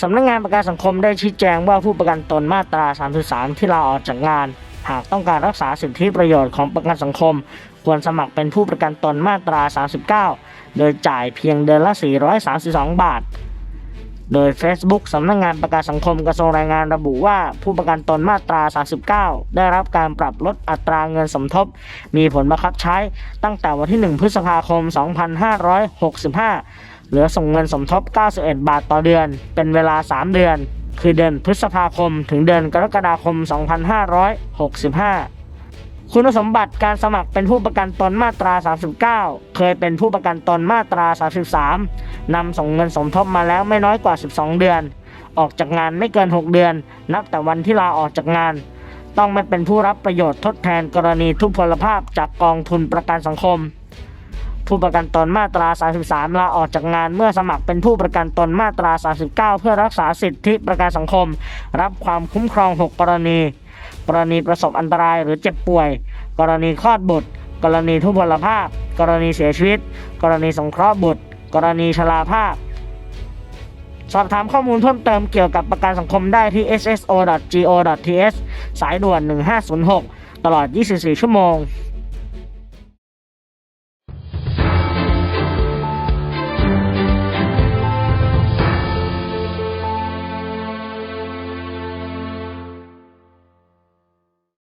สำนักงานประกันสังคมได้ชี้แจงว่าผู้ประกันตนมาตรา 33 ที่ลาออกจากงาน หากต้องการรักษาสิทธิประโยชน์ของประกันสังคม ควรสมัครเป็นผู้ประกันตนมาตรา 39 โดยจ่ายเพียงเดือนละ 432 บาท โดย Facebook สำนักงานประกันสังคมกระทรวงแรงงานระบุว่า ผู้ประกันตนมาตรา 39 ได้รับการปรับลดอัตราเงินสมทบ มีผลบังคับใช้ตั้งแต่วันที่ 1 พฤษภาคม 2565 เหลือส่งเงินสมทบ 91 บาทต่อเดือน เป็นเวลา 3 เดือน คือเดือนพฤษภาคมถึงเดือนกรกฎาคม 2565 คุณสมบัติการสมัครเป็นผู้ประกันตนมาตรา 39 เคยเป็นผู้ประกันตนมาตรา 33 นำส่งเงินสมทบมาแล้วไม่น้อยกว่า 12 เดือน ออกจากงานไม่เกิน 6 เดือน นับแต่วันที่ลาออกจากงาน ต้องไม่เป็นผู้รับประโยชน์ทดแทนกรณีทุพพลภาพจากกองทุนประกันสังคม ผู้ประกันตนมาตรา 33 ลาออกจากงานเมื่อสมัครเป็นผู้ประกันตนมาตรา 39 เพื่อรักษาสิทธิประกันสังคม รับความคุ้มครอง 6 กรณี กรณีประสบอันตรายหรือเจ็บป่วย กรณีคลอดบุตร กรณีทุพพลภาพ กรณีเสียชีวิต กรณีสงเคราะห์บุตร กรณีชราภาพ สอบถามข้อมูลเพิ่มเติมเกี่ยวกับประกันสังคมได้ที่ sso.go.th สายด่วน 1506 ตลอด 24 ชั่วโมง